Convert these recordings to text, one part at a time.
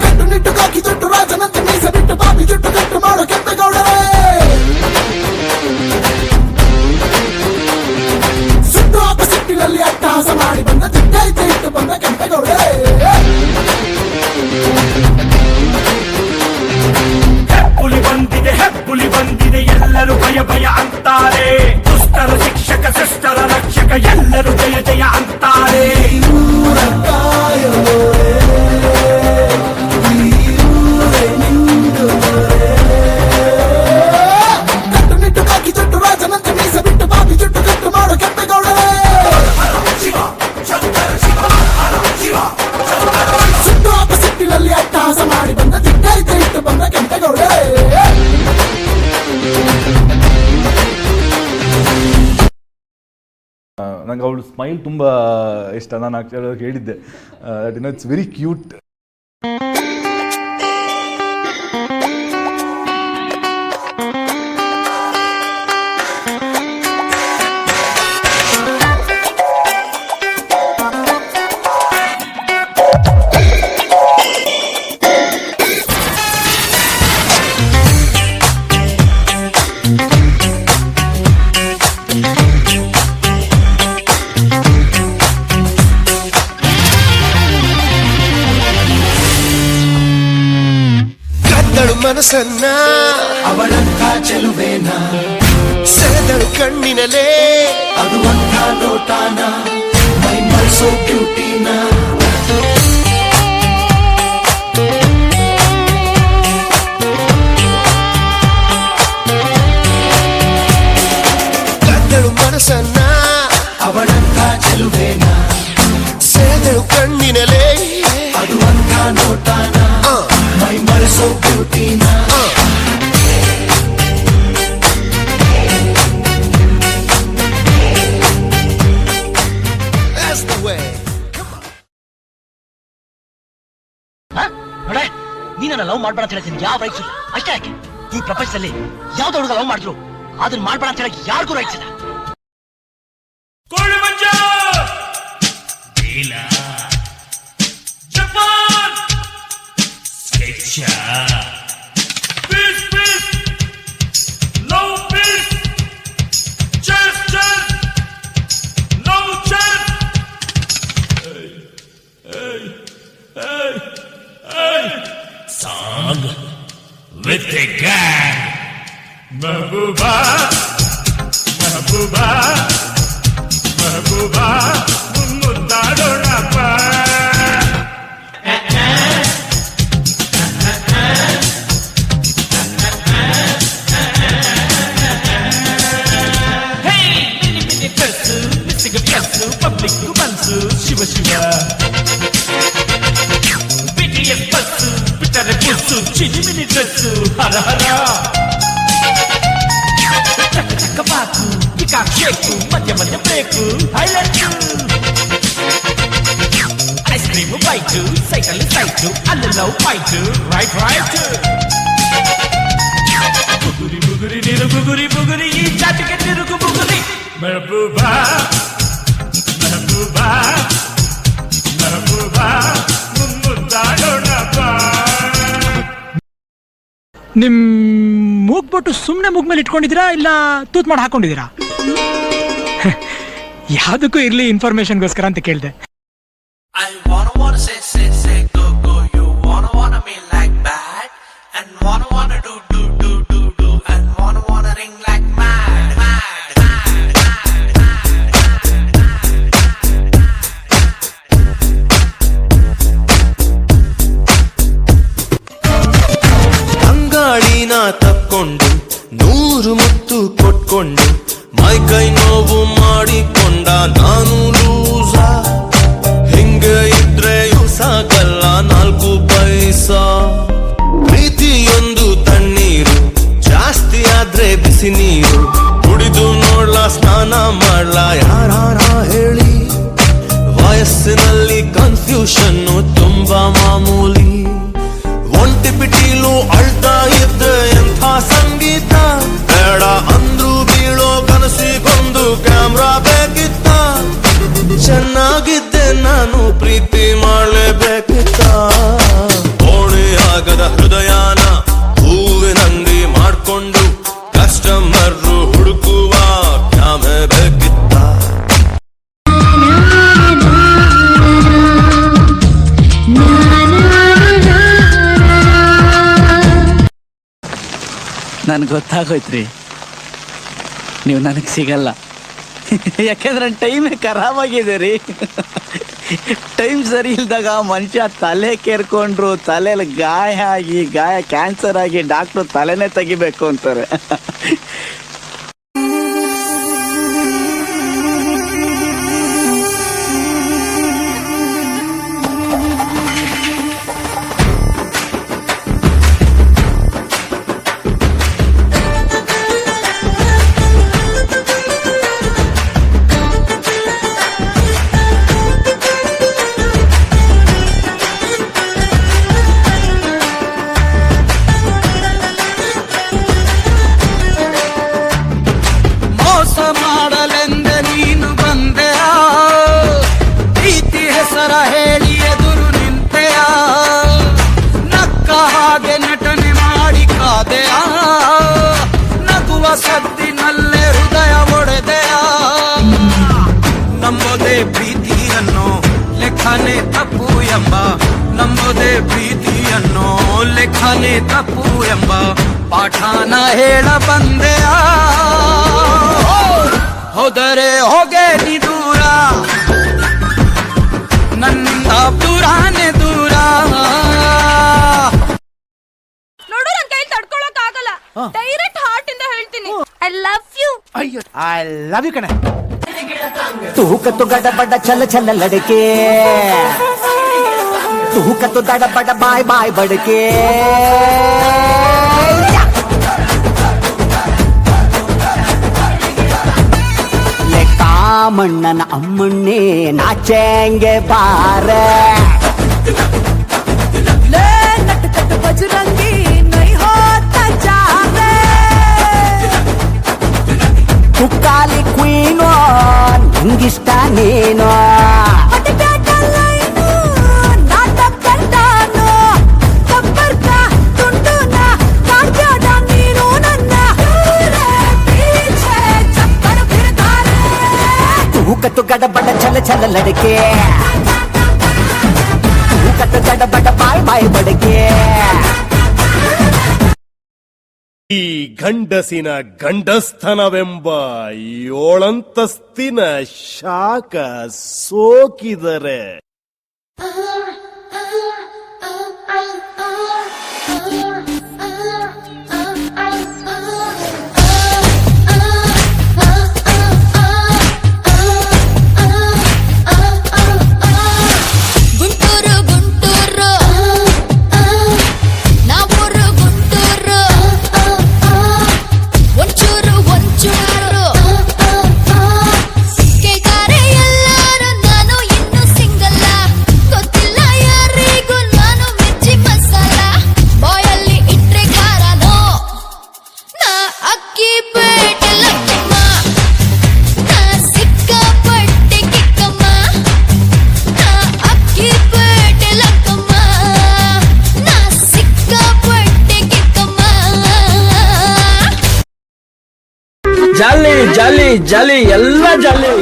ಕಟ್ಟುನಿಟ್ಟುಗಾಗಿ ಜುಟ್ಟು ರಾಜನಂತೆ ಮೀಸ ಬಿಟ್ಟು ಬಾಬಿ ಜುಟ್ಟು ಕಟ್ಟು ಮಾಡೋ ಕೆಂಪೇಗೌಡರೇ ಸುಟ್ಟು ಹಾಕ ಸಿಟ್ಟಿನಲ್ಲಿ ಅಟ್ಟಹಾಸ ಮಾಡಿ ಬಂದ ದಿಗ್ಗೈತೆ ಇಟ್ಟು ಬಂದ ಕೆಂಪೇಗೌಡರೇ ಬಂದಿದೆ ಹೆಬ್ಬುಲಿ ಬಂದಿದೆ ಎಲ್ಲರೂ ಭಯ ಭಯ ಅಂತಾರೆ ದುಷ್ಟರ ಶಿಕ್ಷಕ ಶಿಷ್ಟರ ರಕ್ಷಕ ಎಲ್ಲರೂ ಜಯ ಜಯ ಅಂತಾರೆ ನಂಗೆ ಅವಳು ಸ್ಮೈಲ್ ತುಂಬ ಇಷ್ಟ. ನಾನು ಆಕ್ಚುಲಿ ಹೇಳಿದ್ದೆ ದಟ್ ಇಟ್ಸ್ ವೆರಿ ಕ್ಯೂಟ್ ಕದ್ದಳು ಮನಸ್ಸನ್ನ ಅವಳಂತ ಚೆಲುವೇನ? ಸೆಳೆದಳು ಕಣ್ಣಿನಲೇ ಅದು ಅಂಥ ನೋಟಾನ? ಮೈ ಮೈಸೋ ಬ್ಯೂಟಿನ? ಕದ್ದಳು ಮನಸ್ಸನ್ನ ಅವಳಂತ ಚೆಲುವೇನ? ಸೆಳೆದಳು ಕಣ್ಣಿನಲೇ ಅದು ಅಂಥ ನೋಟಾನ? ನೋಡೆ ಲವ್ ಮಾಡ್ಬೇಡ ಅಂತ ಹೇಳ್ತೀನಿ. ಯಾವ ರೈಟ್ಸ್ ಈ ಪ್ರಪಂಚದಲ್ಲಿ ಯಾವ್ದು ಲವ್ ಮಾಡಿದ್ರು. ಅದನ್ನ ಮಾಡ್ಬೇಡ ಅಂತ ಹೇಳಕ್ ಯಾರಿಗೂ ರೈಟ್ಸ್ ಇಲ್ಲ. 钱 ಕ್ರೀಮ್ ಬೈಟು ಸೈಕಲ್ ಸೈಟು ಅಲ್ಲೆಲ್ಲ ಫೈಟು ರೈಟ್ ರೈಟ್ ಬುಗುರಿ ಬುಗುರಿ ನೀರು ಬುಗುರಿ ಬುಗುರಿ ಈ ಚಾಟಿಗೆ ತಿರುಗು ಬುಗುರಿ ಮೆಹಬೂಬಾ ಮೆಹಬೂಬಾ ಮೆಹಬೂಬಾ ಮುದ್ದಾಡೋಣಪ್ಪ ನಿಮ್ ಮೂಗ್ಬಿಟ್ಟು ಸುಮ್ಮನೆ ಮೂಗ್ ಮೇಲೆ ಇಟ್ಕೊಂಡಿದ್ದೀರಾ ಇಲ್ಲ ತೂತ್ ಮಾಡಿ ಹಾಕೊಂಡಿದ್ದೀರಾ? ಯಾವುದಕ್ಕೂ ಇರ್ಲಿ ಇನ್ಫಾರ್ಮೇಶನ್ಗೋಸ್ಕರ ಅಂತ ಕೇಳಿದೆ. ಮಾಡ್ಲ? ಯಾರ ಹೇಳಿ? ವಯಸ್ಸಿನಲ್ಲಿ ಕನ್ಫ್ಯೂಷನ್ ತುಂಬಾ ಮಾಮೂಲಿ. ಒಂಟಿ ಬಿಟಿಲು ಅಳ್ತಾ ಇದ್ದ ಎಂಥ ಸಂಗೀತ? ಬೇಡ ಅಂದ್ರು ಬೀಳೋ ಕನಸಿಗೊಂದು ಕ್ಯಾಮ್ರಾ ಬೇಕಿತ್ತ? ಚೆನ್ನಾಗಿದ್ದೆ ನಾನು, ಪ್ರೀತಿ ಮಾಡಲೇಬೇಕಿತ್ತ? ಓಣೆ ಆಗದ ಹೃದಯ ನನ್ಗೆ ಗೊತ್ತಾಗೋಯ್ತ್ರಿ. ನೀವು ನನಗೆ ಸಿಗಲ್ಲ. ಯಾಕೆಂದ್ರೆ ಟೈಮೇ ಖರಾಬಾಗಿದೆ ರೀ ಟೈಮ್ ಸರಿ ಇಲ್ದಾಗ ಮನುಷ್ಯ ತಲೆ ಕೇರ್ಕೊಂಡ್ರು ತಲೆಯಲ್ಲಿ ಗಾಯ ಆಗಿ, ಗಾಯ ಕ್ಯಾನ್ಸರ್ ಆಗಿ ಡಾಕ್ಟ್ರು ತಲೆನೇ ತೆಗಿಬೇಕು ಅಂತಾರೆ. ತಪ್ಪು ಎಂಬ ಪಾಠಾನ ಹೇಳ ಬಂದೆಯ? ಹೋದರೆ ಹೋಗೆ ನೀ ದೂರ ನನ್ನಿಂದ ದೂರಾನೆ ದೂರ. ನೋಡು ನನ್ ಕೈ ತಡ್ಕೊಳಕ್ ಆಗಲ್ಲ. ಡೈರೆಕ್ಟ್ ಹಾರ್ಟ್ ಇಂದ ಹೇಳ್ತೀನಿ. ಐ ಲವ್ ಯು ಅಯ್ಯೋ ಐ ಲವ್ ಯು ಕಣೆ. ತೂಕ ತುಗಡ ಬಡ ಚಲ ಚಲ ಲಡಕೆ. ತೂಕತ್ತು ದಡಬಡ ಬಾಯ್ ಬಾಯ್ ಬಡಕೆ ಕಾಮಣ್ಣನ ಅಮ್ಮಣ್ಣೆ ನಾಚೆಂಗೆ ಬಾರ ಲೇ ನಟ್ ಕಟ್ಟು ಬಜರಂಗಿ ನೈ ಹೋತ ಜಾರೆ ಕುಕ್ಕಾಲಿ ಕ್ವೀನೋ ನಂಗಿಷ್ಟ ನೀನೋ ತೂಕತ್ತು ಗಡಬಡ ಚಲ ಚಲ ಲಡಕೆ. ತೂಕತ್ತು ಗಡಬಡ ಬಾಯ್ ಬಾಯ್ ಬಡಕೆ. ಈ ಗಂಡಸಿನ ಗಂಡಸ್ಥನವೆಂಬ ಏಳಂತಸ್ತಿನ ಶಾಖ ಸೋಕಿದರೆ. ಜಾಲಿ ಎಲ್ಲ ಜಾಲಿ.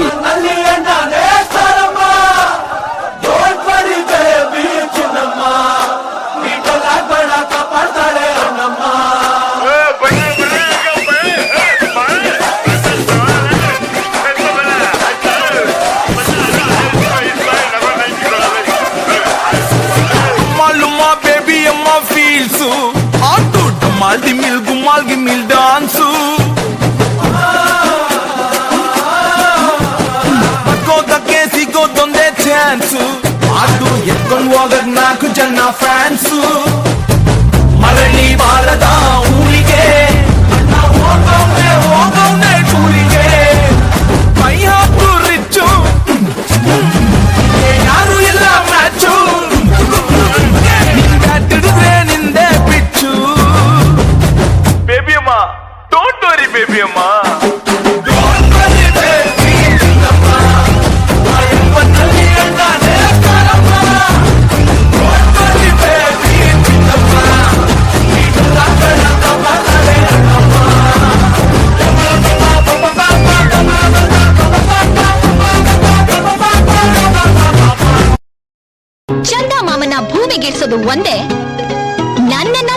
ಆಟು ಎತ್ಕೊಂಡು ಹೋಗಕ್ ನಾಲ್ಕು ಜನ ಫ್ಯಾನ್ಸು ಮರಳಿ ಬಾರದ ಊರಿಗೆ ಅಣ್ಣ ಹೋಗವ್ನೆ ಹೋಗವ್ನೆ ಟೂರಿಗೆ ಕೈ ಹಾಕು ರಿಚ್ಚು ಯಾರು ಇಲ್ಲ ಮ್ಯಾಚು ಹಿಡಿದ್ರೆ ನಿಂದೆ ಬಿಚ್ಚು ಬೇಬಿ ಅಮ್ಮ ಡೋಂಟ್ ವರಿ ಬೇಬಿ ಅಮ್ಮ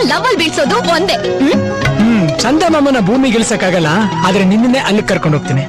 ಲವಲ್ ಬೀಳ್ಸೋದು ಒಂದೇ. ಹ್ಮ್? ಚಂದಮಾಮನ ಭೂಮಿ ಗೆಲ್ಸಕ್ಕಾಗಲ್ಲ ಆದ್ರೆ ನಿನ್ನೆ ಅಲ್ಲಿ ಕರ್ಕೊಂಡು ಹೋಗ್ತೀನಿ.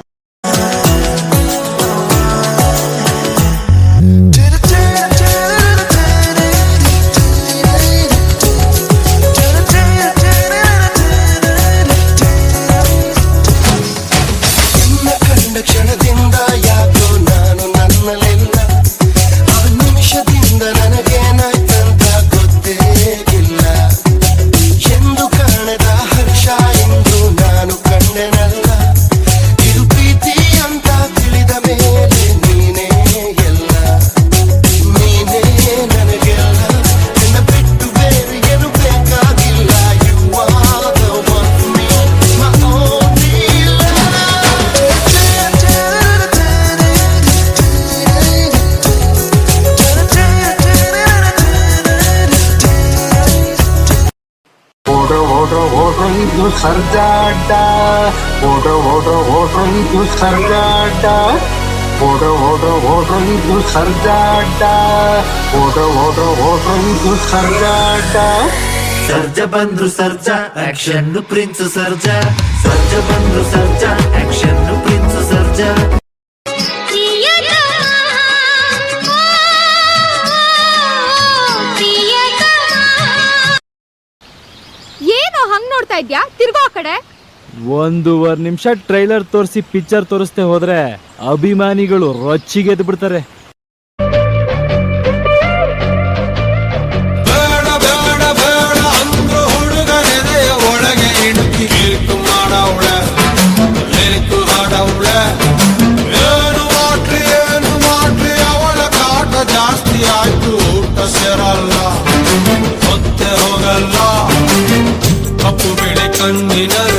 ಸರ್ಜಾಟ ಓಡ್ರ ಓಡ್ರ ಓಡ್ರ ಇದು ಸರ್ಜಾಟ ಓಡ್ರ ಓಡ್ರ ಓಡ್ರ ಇದು ಸರ್ಜಾಟ ಓಡ್ರ ಓಡ್ರ ಓಡ್ರ ಇದು ಸರ್ಜಾಟ ಸರ್ಜ ಬಂದ್ರು ಸರ್ಜ ಆಕ್ಷನ್ ಪ್ರಿನ್ಸ್ ಸರ್ಜ ಸರ್ಜ ಬಂದ್ರು ಸರ್ಜ ಆಕ್ಷನ್ ಪ್ರಿನ್ಸ್ ಸರ್ಜ ನೋಡ್ತಾ ಇದ್ಯಾ? ತಿರ್ಗೋ ಆ ಕಡೆ. ಒಂದೂವರೆ ನಿಮಿಷ ಟ್ರೈಲರ್ ತೋರಿಸಿ ಪಿಕ್ಚರ್ ತೋರಿಸ್ದೆ ಹೋದ್ರೆ ಅಭಿಮಾನಿಗಳು ರೊಚ್ಚಿಗೆದ್ದು ಬಿಡ್ತಾರೆ ಜಾಸ್ತಿ ಆಯ್ತು ಊಟ ಅಂದ್ರು கண்ணினர்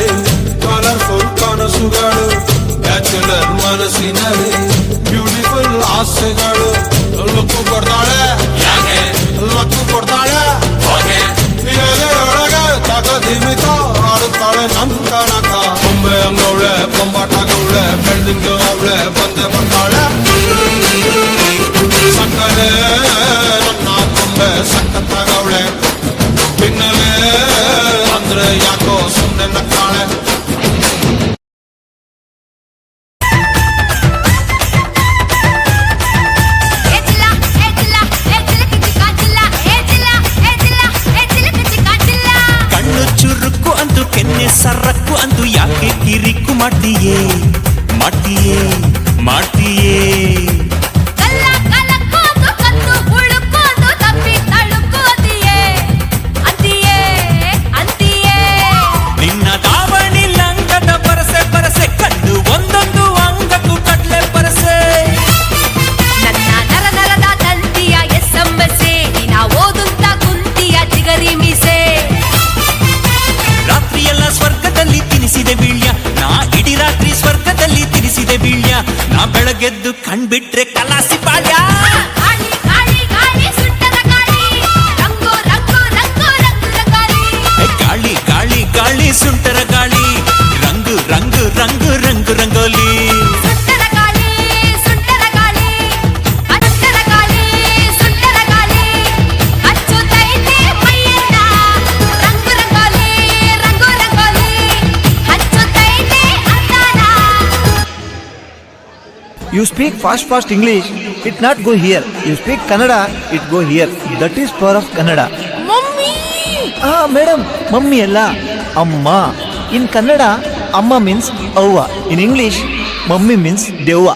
ನಾ ಬೆಳಗೆದ್ದು ಕಣ್ಬಿಟ್ರೆ ಕಲಾಸಿ you speak fast fast English it not go here you speak Kannada it go here that is power of Kannada madam mummy ಅಲ್ಲ ಅಮ್ಮ. ಇನ್ ಕನ್ನಡ ಅಮ್ಮ ಮೀನ್ಸ್ ಅವ್ವ. ಇನ್ ಇಂಗ್ಲಿಷ್ ಮಮ್ಮಿ ಮೀನ್ಸ್ ದೆವ್ವ.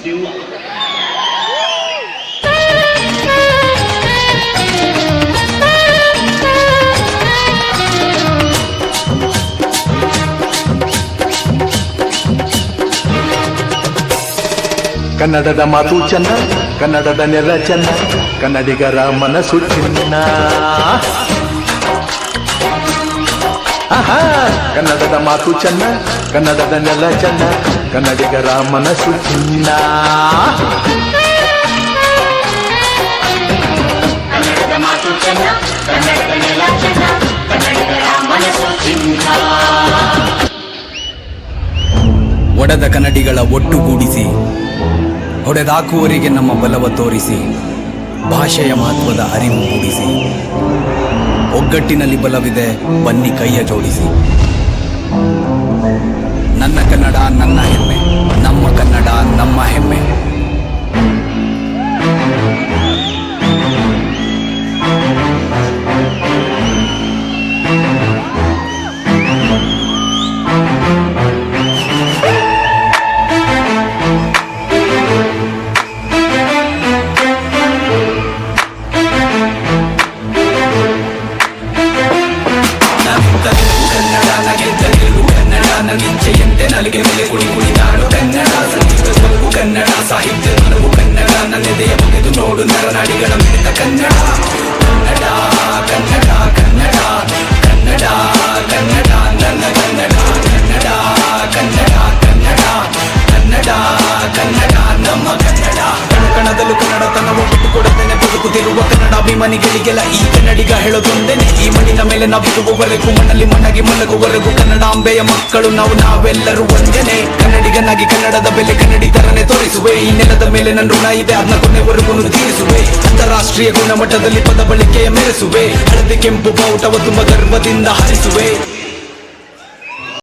ಕನ್ನಡದ ಮಾತು ಚೆನ್ನ ಕನ್ನಡದ ನೆಲ ಚೆನ್ನ ಕನ್ನಡಿಗರ ಮನಸ್ಸು ಚಿನ್ನ. ಆಹಾ ಕನ್ನಡದ ಮಾತು ಚೆನ್ನ ಕನ್ನಡದ ನೆಲ ಚೆನ್ನ ಕನ್ನಡಿಗರ ಮನಸ್ಸು ಚಿನ್ನ. ಒಡೆದ ಕನ್ನಡಿಗಳ ಒಟ್ಟುಗೂಡಿಸಿ ಹೊಡೆದಾಕುವವರಿಗೆ ನಮ್ಮ ಬಲವ ತೋರಿಸಿ, ಭಾಷೆಯ ಮಹತ್ವದ ಅರಿವು ಮೂಡಿಸಿ. ಒಗ್ಗಟ್ಟಿನಲ್ಲಿ ಬಲವಿದೆ, ಬನ್ನಿ ಕೈಯ ಜೋಡಿಸಿ. ನನ್ನ ಕನ್ನಡ, ನನ್ನ ಹೆಮ್ಮೆ. ನಮ್ಮ ಕನ್ನಡ, ನಮ್ಮ ಹೆಮ್ಮೆ. ಕನ್ನಡಾಭಿಮಾನಿಗಳಿಗೆಲ್ಲ ಈ ಕನ್ನಡಿಗ ಹೇಳೋದೊಂದೇನೆ ಈ ಮಣ್ಣಿನ ಮೇಲೆ ನಾವು ಬಿಡುವವರೆಗೂ, ಮಣ್ಣಲ್ಲಿ ಮಣ್ಣಾಗಿ ಮಲಗುವವರೆಗೂ ಕನ್ನಡಾಂಬೆಯ ಮಕ್ಕಳು ನಾವು, ನಾವೆಲ್ಲರೂ ಒಂದೇನೆ. ಕನ್ನಡಿಗನಾಗಿ ಕನ್ನಡದ ಬೆಲೆ ಕನ್ನಡಿಗರನ್ನೇ ತೋರಿಸುವೆ. ಈ ನೆಲದ ಮೇಲೆ ನನ್ನ ಋಣ ಇದೆ ಅದನ್ನ ಕೊನೆವರೆಗೂ ತೀರಿಸುವೆ. ಅಂತಾರಾಷ್ಟ್ರೀಯ ಗುಣಮಟ್ಟದಲ್ಲಿ ಪದ ಬಳಕೆಯ ಮೆರೆಸುವೆ. ಹಳದಿ ಕೆಂಪು ಬಾವುಟವ ತುಂಬ ಗರ್ವದಿಂದ ಹರಿಸುವೆ.